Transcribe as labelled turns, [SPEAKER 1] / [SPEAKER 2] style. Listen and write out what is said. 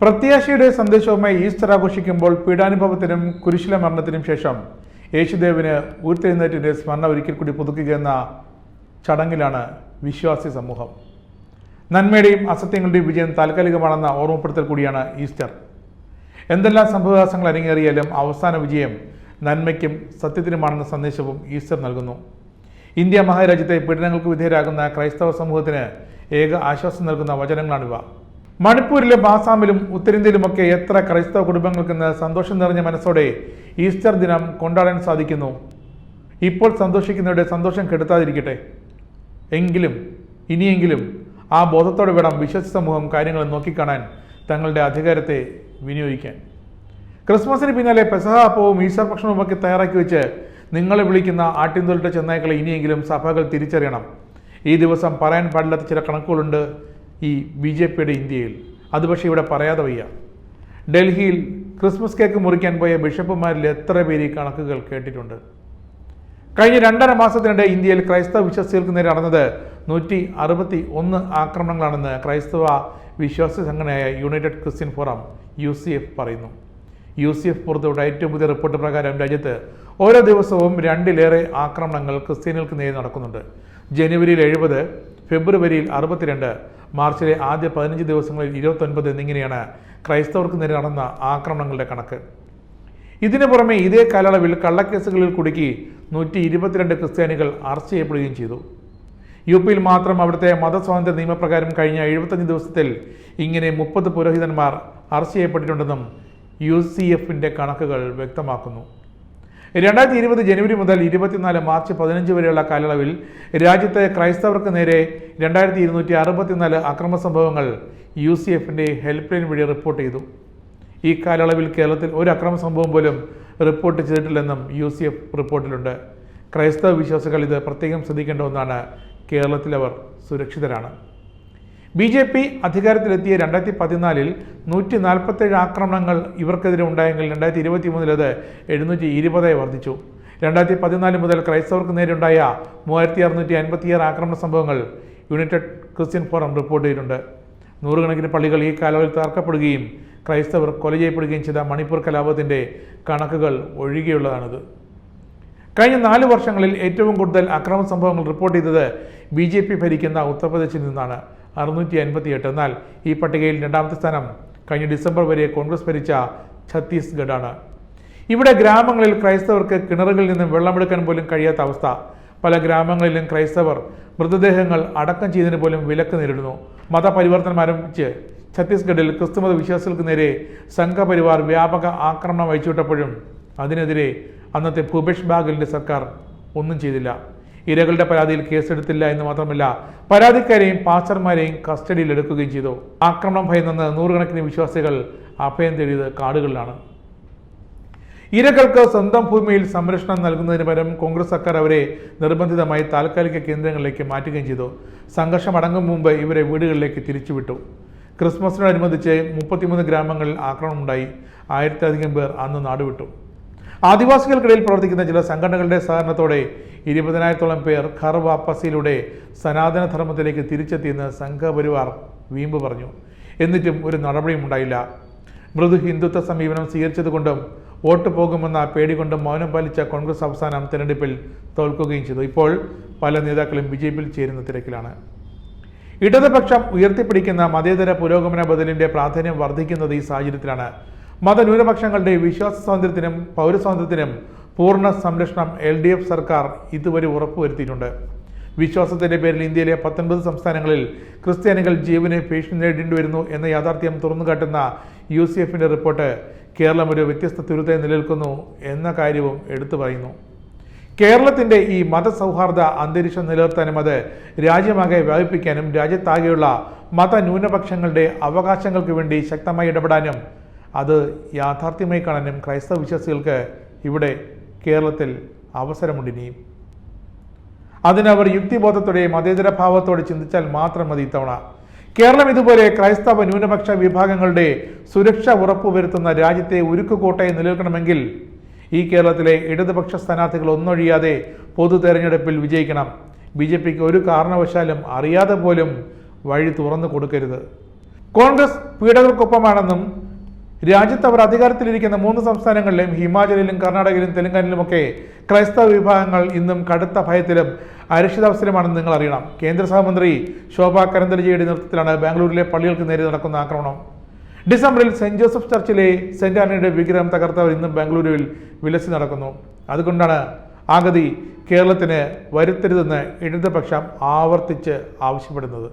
[SPEAKER 1] പ്രത്യാശയുടെ സന്ദേശവുമായി ഈസ്റ്റർ ആഘോഷിക്കുമ്പോൾ പീഡാനുഭവത്തിനും കുരിശില മരണത്തിനും ശേഷം യേശുദേവിന് ഉയർത്തെഴുന്നേറ്റിന്റെ സ്മരണ ഒരിക്കൽ കൂടി പുതുക്കുക ചടങ്ങിലാണ് വിശ്വാസി സമൂഹം. നന്മയുടെയും അസത്യങ്ങളുടെയും വിജയം താൽക്കാലികമാണെന്ന ഓർമ്മപ്പെടുത്തൽ കൂടിയാണ് ഈസ്റ്റർ. എന്തെല്ലാം സംഭവവികാസങ്ങൾ അരങ്ങേറിയാലും അവസാന വിജയം നന്മയ്ക്കും സത്യത്തിനുമാണെന്ന സന്ദേശവും ഈസ്റ്റർ നൽകുന്നു. ഇന്ത്യ മഹാരാജ്യത്തെ പീഡനങ്ങൾക്ക് വിധേയരാകുന്ന ക്രൈസ്തവ സമൂഹത്തിന് ഏക ആശ്വാസം നൽകുന്ന വചനങ്ങളാണിവ. മണിപ്പൂരിലും ആസാമിലും ഉത്തരേന്ത്യയിലുമൊക്കെ എത്ര ക്രൈസ്തവ കുടുംബങ്ങൾക്കിന്ന് സന്തോഷം നിറഞ്ഞ മനസ്സോടെ ഈസ്റ്റർ ദിനം കൊണ്ടാടാൻ സാധിക്കുന്നു. ഇപ്പോൾ സന്തോഷിക്കുന്നവരുടെ സന്തോഷം കെടുത്താതിരിക്കട്ടെ. എങ്കിലും ഇനിയെങ്കിലും ആ ബോധത്തോടെ വേണം വിശ്വസ സമൂഹം കാര്യങ്ങൾ നോക്കിക്കാണാൻ തങ്ങളുടെ അധികാരത്തെ വിനിയോഗിക്കാൻ. ക്രിസ്മസിന് പിന്നാലെ പെസഹാപ്പവും ഒക്കെ തയ്യാറാക്കി വെച്ച് നിങ്ങളെ വിളിക്കുന്ന ആട്ടിൻതൊലിട്ട ചെന്നായ്ക്കളെ ഇനിയെങ്കിലും സഭകൾ തിരിച്ചറിയണം. ഈ ദിവസം പറയാൻ പാടില്ലാത്ത ചില കണക്കുകളുണ്ട്. ഈ ബി ജെ പിയുടെ ഇന്ത്യയിൽ. അത് പക്ഷേ ഇവിടെ പറയാതെ വയ്യ. ഡൽഹിയിൽ ക്രിസ്മസ് കേക്ക് മുറിക്കാൻ പോയ ബിഷപ്പുമാരിൽ എത്ര പേര് ഈ കണക്കുകൾ കേട്ടിട്ടുണ്ട്? കഴിഞ്ഞ രണ്ടര മാസത്തിനിടെ ഇന്ത്യയിൽ ക്രൈസ്തവ വിശ്വാസികൾക്ക് നേരെ നടന്നത് നൂറ്റി അറുപത്തി ഒന്ന് ആക്രമണങ്ങളാണെന്ന് ക്രൈസ്തവ വിശ്വാസ സംഘടനയായ united christian forum U C F പറയുന്നു. യു സി എഫ് പുറത്തുവിട്ട ഏറ്റവും പുതിയ റിപ്പോർട്ട് പ്രകാരം രാജ്യത്ത് ഓരോ ദിവസവും രണ്ടിലേറെ ആക്രമണങ്ങൾ ക്രിസ്ത്യാനികൾക്ക് നേരെ നടക്കുന്നുണ്ട്. ജനുവരിയിൽ എഴുപത് ഫെബ്രുവരിയിൽ അറുപത്തിരണ്ട് മാർച്ചിലെ ആദ്യ പതിനഞ്ച് ദിവസങ്ങളിൽ ഇരുപത്തൊൻപത് എന്നിങ്ങനെയാണ് ക്രൈസ്തവർക്ക് നേരെ നടന്ന ആക്രമണങ്ങളുടെ കണക്ക്. ഇതിനു പുറമെ ഇതേ കാലയളവിൽ കള്ളക്കേസുകളിൽ കുടുക്കി നൂറ്റി ഇരുപത്തിരണ്ട് ക്രിസ്ത്യാനികൾ അറസ്റ്റ് ചെയ്യപ്പെടുകയും ചെയ്തു. യു പിയിൽ മാത്രം അവിടുത്തെ മതസ്വാതന്ത്ര്യ നിയമപ്രകാരം കഴിഞ്ഞ എഴുപത്തഞ്ച് ദിവസത്തിൽ ഇങ്ങനെ മുപ്പത് പുരോഹിതന്മാർ അറസ്റ്റ് ചെയ്യപ്പെട്ടിട്ടുണ്ടെന്നും യു സി എഫിന്റെ കണക്കുകൾ വ്യക്തമാക്കുന്നു. രണ്ടായിരത്തി ഇരുപത് ജനുവരി മുതൽ ഇരുപത്തിനാല് മാർച്ച് പതിനഞ്ച് വരെയുള്ള കാലയളവിൽ രാജ്യത്തെ ക്രൈസ്തവർക്ക് നേരെ രണ്ടായിരത്തി ഇരുന്നൂറ്റി അറുപത്തിനാല് അക്രമ സംഭവങ്ങൾ യു സി എഫിന്റെ ഹെൽപ്പ് ലൈൻ വഴി റിപ്പോർട്ട് ചെയ്തു. ഈ കാലയളവിൽ കേരളത്തിൽ ഒരു അക്രമ സംഭവം പോലും റിപ്പോർട്ട് ചെയ്തിട്ടില്ലെന്നും യു സി എഫ് റിപ്പോർട്ടിലുണ്ട്. ക്രൈസ്തവ വിശ്വാസികൾ ഇത് പ്രത്യേകം ശ്രദ്ധിക്കേണ്ട ഒന്നാണ് കേരളത്തിൽ അവർ സുരക്ഷിതരാണ്. ബി ജെ പി അധികാരത്തിലെത്തിയ രണ്ടായിരത്തി പതിനാലിൽ നൂറ്റി നാൽപ്പത്തേഴ് ആക്രമണങ്ങൾ ഇവർക്കെതിരെ ഉണ്ടായെങ്കിൽ രണ്ടായിരത്തി ഇരുപത്തി മൂന്നിൽ അത് എഴുന്നൂറ്റി ഇരുപതായി വർദ്ധിച്ചു. രണ്ടായിരത്തി പതിനാല് മുതൽ ക്രൈസ്തവർക്ക് നേരെയുണ്ടായ മൂവായിരത്തി അറുന്നൂറ്റി അൻപത്തിയാറ് ആക്രമണ സംഭവങ്ങൾ യുണൈറ്റഡ് ക്രിസ്ത്യൻ ഫോറം റിപ്പോർട്ട് ചെയ്തിട്ടുണ്ട്. നൂറുകണക്കിന് പള്ളികൾ ഈ കാലയളവിൽ തകർക്കപ്പെടുകയും ക്രൈസ്തവർ കൊല ചെയ്യപ്പെടുകയും ചെയ്ത മണിപ്പൂർ കലാപത്തിന്റെ കണക്കുകൾ ഒഴികെയുള്ളതാണിത്. കഴിഞ്ഞ നാല് വർഷങ്ങളിൽ ഏറ്റവും കൂടുതൽ അക്രമ സംഭവങ്ങൾ റിപ്പോർട്ട് ചെയ്തത് ബി ഭരിക്കുന്ന ഉത്തർപ്രദേശിൽ നിന്നാണ്. അറുന്നൂറ്റി അൻപത്തിയെട്ട് എന്നാൽ ഈ പട്ടികയിൽ രണ്ടാമത്തെ സ്ഥാനം കഴിഞ്ഞ ഡിസംബർ വരെ കോൺഗ്രസ് ഭരിച്ച ഛത്തീസ്ഗഡാണ്. ഇവിടെ ഗ്രാമങ്ങളിൽ ക്രൈസ്തവർക്ക് കിണറുകളിൽ നിന്നും വെള്ളമെടുക്കാൻ പോലും കഴിയാത്ത അവസ്ഥ. പല ഗ്രാമങ്ങളിലും ക്രൈസ്തവർ മൃതദേഹങ്ങൾ അടക്കം ചെയ്തതിന് പോലും വിലക്ക് നേരിടുന്നു. മതപരിവർത്തനം ആരംഭിച്ച് ഛത്തീസ്ഗഡിൽ ക്രിസ്തുമത വിശ്വാസികൾക്ക് നേരെ സംഘപരിവാർ വ്യാപക ആക്രമണം അയച്ചുവിട്ടപ്പോഴും അതിനെതിരെ അന്നത്തെ ഭൂപേഷ് ബാഗലിന്റെ സർക്കാർ ഒന്നും ചെയ്തില്ല. ഇരകളുടെ പരാതിയിൽ കേസെടുത്തില്ല എന്ന് മാത്രമല്ല പരാതിക്കാരെയും പാസ്റ്റർമാരെയും കസ്റ്റഡിയിൽ എടുക്കുകയും ചെയ്തു. ആക്രമണം ഭയന്നെന്ന് നൂറുകണക്കിന് വിശ്വാസികൾ അഭയം തേടിയത് കാടുകളിലാണ്. ഇരകൾക്ക് സ്വന്തം ഭൂമിയിൽ സംരക്ഷണം നൽകുന്നതിന് പകരം കോൺഗ്രസ് സർക്കാർ അവരെ നിർബന്ധിതമായി താൽക്കാലിക കേന്ദ്രങ്ങളിലേക്ക് മാറ്റുകയും ചെയ്തു. സംഘർഷം അടങ്ങും മുമ്പ് ഇവരെ വീടുകളിലേക്ക് തിരിച്ചുവിട്ടു. ക്രിസ്മസിനോടനുബന്ധിച്ച് മുപ്പത്തിമൂന്ന് ഗ്രാമങ്ങളിൽ ആക്രമണമുണ്ടായി. ആയിരത്തിലധികം പേർ അന്ന് നാടുവിട്ടു. ആദിവാസികൾക്കിടയിൽ പ്രവർത്തിക്കുന്ന ചില സംഘടനകളുടെ സഹകരണത്തോടെ ഇരുപതിനായിരത്തോളം പേർ ഖർ വാപ്പസിയിലൂടെ സനാതനധർമ്മത്തിലേക്ക് തിരിച്ചെത്തിയെന്ന് സംഘപരിവാർ വീമ്പ് പറഞ്ഞു. എന്നിട്ടും ഒരു നടപടിയും ഉണ്ടായില്ല. മൃദു ഹിന്ദുത്വ സമീപനം സ്വീകരിച്ചതുകൊണ്ടും വോട്ട് പോകുമെന്ന പേടി കൊണ്ടും മൗനം പാലിച്ച കോൺഗ്രസ് അവസാനം തിരഞ്ഞെടുപ്പിൽ തോൽക്കുകയും ചെയ്തു. ഇപ്പോൾ പല നേതാക്കളും ബി ജെ പിയിൽ ചേരുന്ന തിരക്കിലാണ്. ഇടതുപക്ഷം ഉയർത്തിപ്പിടിക്കുന്ന മതേതര പുരോഗമന ബദലിന്റെ പ്രാധാന്യം വർദ്ധിക്കുന്നത് ഈ സാഹചര്യത്തിലാണ്. മതന്യൂനപക്ഷങ്ങളുടെ വിശ്വാസ സ്വാതന്ത്ര്യത്തിനും പൗരസ്വാതന്ത്ര്യത്തിനും പൂർണ സംരക്ഷണം എൽ ഡി എഫ് സർക്കാർ ഇതുവരെ ഉറപ്പുവരുത്തിയിട്ടുണ്ട്. വിശ്വാസത്തിന്റെ പേരിൽ ഇന്ത്യയിലെ പത്തൊൻപത് സംസ്ഥാനങ്ങളിൽ ക്രിസ്ത്യാനികൾ ജീവന് ഭീഷണി നേടേണ്ടി വരുന്നു എന്ന യാഥാർത്ഥ്യം തുറന്നുകാട്ടുന്ന യു സി എഫിന്റെ റിപ്പോർട്ട് കേരളം ഒരു വ്യത്യസ്ത തുരുത്തെ നിലനിൽക്കുന്നു എന്ന കാര്യവും എടുത്തു പറയുന്നു. കേരളത്തിന്റെ ഈ മതസൗഹാർദ്ദ അന്തരീക്ഷം നിലനിർത്താനും അത് രാജ്യമാകെ വ്യാപിപ്പിക്കാനും രാജ്യത്താകെയുള്ള മത ന്യൂനപക്ഷങ്ങളുടെ അവകാശങ്ങൾക്ക് വേണ്ടി ശക്തമായി ഇടപെടാനും അത് യാഥാർത്ഥ്യമായി കാണാനും ക്രൈസ്തവ വിശ്വാസികൾക്ക് ഇവിടെ കേരളത്തിൽ അവസരമുണ്ടിനിയും അതിനവർ യുക്തിബോധത്തോടെ മതേതര ഭാവത്തോടെ ചിന്തിച്ചാൽ മാത്രം മതി ഇത്തവണ. കേരളം ഇതുപോലെ ക്രൈസ്തവ ന്യൂനപക്ഷ വിഭാഗങ്ങളുടെ സുരക്ഷ ഉറപ്പുവരുത്തുന്ന രാജ്യത്തെ ഉരുക്കുകോട്ടയെ നിലനിൽക്കണമെങ്കിൽ ഈ കേരളത്തിലെ ഇടതുപക്ഷ സ്ഥാനാർത്ഥികൾ ഒന്നൊഴിയാതെ പൊതു തെരഞ്ഞെടുപ്പിൽ വിജയിക്കണം. ബി ജെ പിക്ക് ഒരു കാരണവശാലും അറിയാതെ പോലും വഴി തുറന്നു കൊടുക്കരുത്. കോൺഗ്രസ് പീഡകർക്കൊപ്പമാണെന്നും രാജ്യത്ത് അവർ അധികാരത്തിലിരിക്കുന്ന മൂന്ന് സംസ്ഥാനങ്ങളിലും ഹിമാചലിലും കർണാടകയിലും തെലങ്കാനയിലുമൊക്കെ ക്രൈസ്തവ വിഭാഗങ്ങൾ ഇന്നും കടുത്ത ഭയത്തിലും അരക്ഷിതാവസ്ഥയിലുമാണെന്ന് നിങ്ങൾ അറിയണം. കേന്ദ്ര സഹമന്ത്രി ശോഭ കരന്തലജിയുടെ നേതൃത്വത്തിലാണ് ബാംഗ്ലൂരിലെ പള്ളികൾക്ക് നേരെ നടക്കുന്ന ആക്രമണം. ഡിസംബറിൽ സെന്റ് ജോസഫ് ചർച്ചിലെ സെന്റ് ആന്റണിയുടെ വിഗ്രഹം തകർത്തവർ ഇന്നും ബാംഗ്ലൂരുവിൽ വിലസി നടക്കുന്നു. അതുകൊണ്ടാണ് ആഗതി ഗതി കേരളത്തിന് വരുത്തരുതെന്ന് ഇടതുപക്ഷം ആവർത്തിച്ച് ആവശ്യപ്പെടുന്നത്.